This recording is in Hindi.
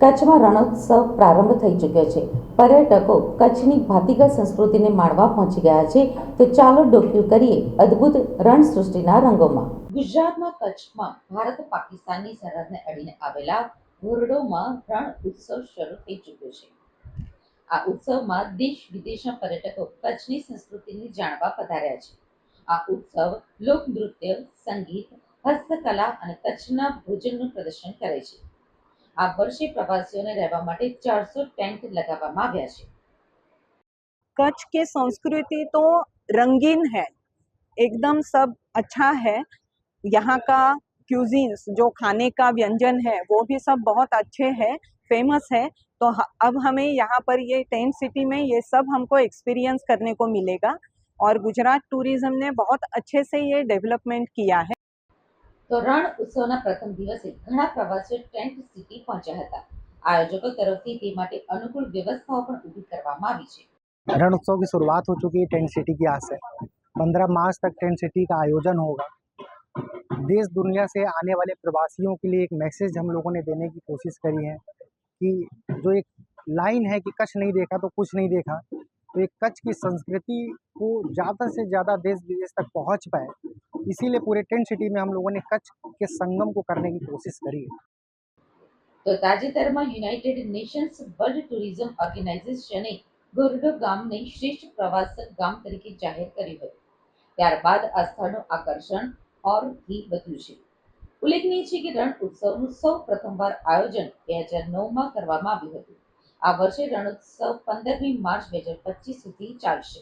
કચ્છમાં રણોત્સવ પ્રારંભ થઈ ચૂક્યો છે. પર્યટકો કચ્છની ભાતીગળ સંસ્કૃતિને માણવા પહોંચી ગયા છે. તો ચાલો ડોક્યુ કરીએ અદ્ભુત રણ સૃષ્ટિના રંગોમાં. ગુજરાતમાં કચ્છમાં ભારત પાકિસ્તાનની સરહદને અડીને આવેલા ઘોરડોમાં રણ ઉત્સવ શરૂ થઈ ચૂક્યો છે. આ ઉત્સવમાં દેશ વિદેશના પર્યટકો કચ્છની સંસ્કૃતિને જાણવા પધાર્યા છે. આ ઉત્સવ લોકનૃત્ય, સંગીત, હસ્તકલા અને કચ્છના ભોજનનું પ્રદર્શન કરે છે. આ વર્ષે પ્રવાસીઓને રહેવા માટે ચારસો ટેન્ટ લગાવવામાં આવ્યા છે कच्छ की संस्कृति तो रंगीन है एकदम सब अच्छा है यहाँ का क्यूजीन्स जो खाने का व्यंजन है वो भी सब बहुत अच्छे हैं फेमस है तो ह- अब हमें यहाँ पर ये टेंट सिटी में ये सब हमको एक्सपीरियंस करने को मिलेगा और गुजरात टूरिज्म ने बहुत अच्छे से ये डेवलपमेंट किया है તો રણ ઉત્સવના પ્રથમ દિવસે ઘણા પ્રવાસીઓ ટેન્ટ સિટી પહોંચ્યા હતા આયોજકો તરફથી તે માટે અનુકૂળ વ્યવસ્થાઓ પણ ઊભી કરવામાં આવી છે रण उत्सव की शुरुआत हो चुकी है टेंट सिटी की आज से पंद्रह मार्च तक टेंट सिटी का आयोजन होगा देश दुनिया से आने वाले प्रवासियों के लिए एक मैसेज हम लोगों ने देने की कोशिश करी है कि जो एक लाइन है कि कच्छ नहीं देखा तो कुछ नहीं देखा तो एक कच्छ की संस्कृति को ज़्यादा से ज़्यादा देश विदेश तक पहुंच पाए इसीलिए पूरे टेंट सिटी में हम लोगों ने कच्छ के संगम को करने की कोशिश करी है તો તાજેતરમાં યુનાઇટેડ નેશન્સ વર્લ્ડ ટુરિઝમ ઓર્ગેનાઇઝેશને ગોરડો ગામને શ્રેષ્ઠ પ્રવાસક ગામ તરીકે જાહેર કર્યું હતું ત્યારબાદ આ સ્થળનું આકર્ષણ ઓરથી વધ્યું છે ઉલ્લેખનીય છે કે રણ ઉત્સવનું સૌ પ્રથમવાર આયોજન બે હજાર નવમાં કરવામાં આવ્યું હતું આ વર્ષે રણોત્સવ પંદરમી માર્ચ બે હજાર પચીસ સુધી ચાલશે